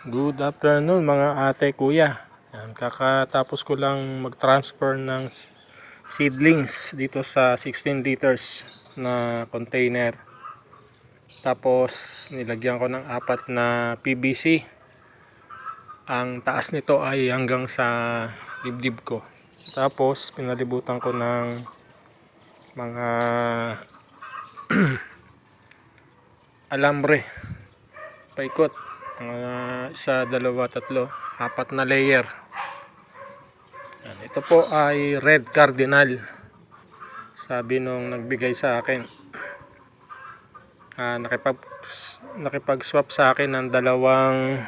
Good afternoon mga ate kuya. Yan, kakatapos ko lang mag-transfer ng seedlings dito sa 16 liters na container. Tapos nilagyan ko ng apat na PVC. Ang taas nito ay hanggang sa dibdib ko. Tapos pinalibutan ko ng mga alambre paikot mga isa, dalawa, tatlo apat na layer Yan. ito po ay red cardinal sabi nung nagbigay sa akin ah, nakipag nakipag swap sa akin ng dalawang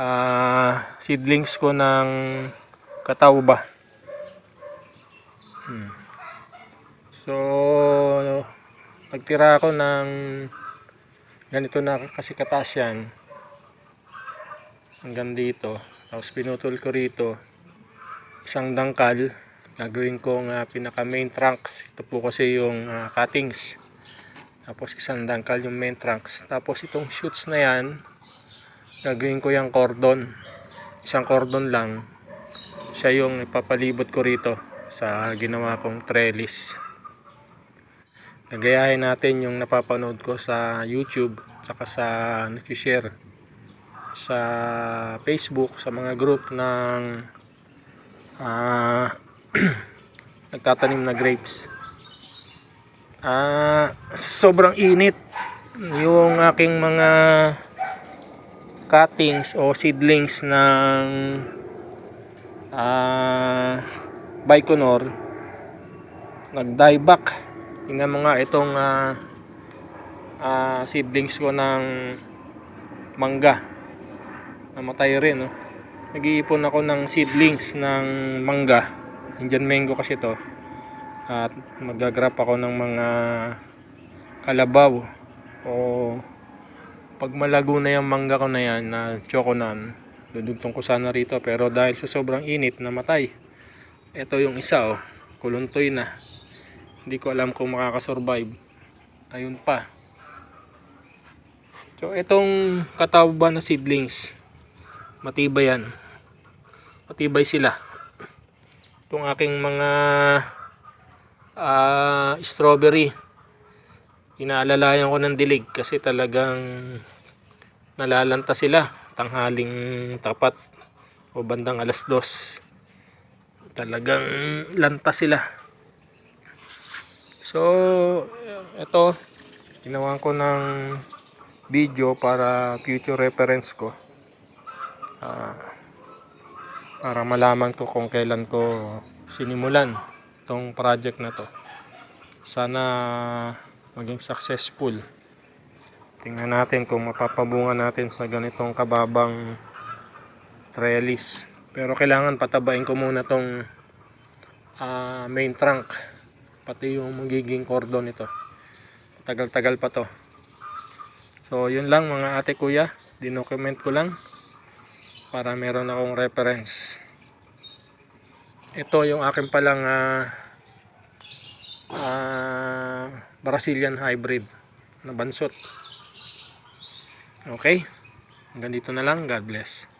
ah, seedlings ko ng katawba hmm. so nagtira ako ng ganito na kasi kataas yan hanggang dito. Tapos pinutol ko rito isang dangkal gagawin kong uh, pinaka main trunks. Ito po kasi yung ah, cuttings. Tapos isang dangkal yung main trunks. Tapos itong shoots na yan gagawin ko yung cordon. Isang cordon lang. Siya yung ipapalibot ko rito sa ginawa kong trellis. Nagayahin natin yung napapanood ko sa YouTube saka sa nag-share sa Facebook sa mga group ng ah, nagtatanim na grapes. Ah, sobrang init yung aking mga cuttings o seedlings ng ah, Baikonur nag-dieback Tingnan mo nga itong ah, ah, seedlings ko ng mangga. Namatay rin, no? Nag-iipon ako ng seedlings ng mangga. Indian mango kasi to. At magagrap ako ng mga kalabaw. O pag malago na yung mangga ko na yan, na chokonan, dudugtong ko sana rito. Pero dahil sa sobrang init, namatay. Ito yung isa, oh. Kuluntoy na. Hindi ko alam kung makakasurvive. Ayun pa. So, itong katawba na seedlings, matibay yan. Matibay sila. Itong aking mga ah, strawberry, inaalalayan ko ng dilig kasi talagang nalalanta sila. Tanghaling tapat o bandang alas dos. Talagang lanta sila. So, ito, ginawa ko ng video para future reference ko. Ah, para malaman ko kung kailan ko sinimulan itong project na to. Sana maging successful. Tingnan natin kung mapapabunga natin sa ganitong kababang trellis. Pero kailangan patabain ko muna tong ah, main trunk pati yung magiging cordon nito tagal-tagal pa to so yun lang mga ate kuya dinocument ko lang para meron akong reference. Ito yung akin palang ah, ah, Brazilian hybrid na bansot. Okay? Hanggang dito na lang. God bless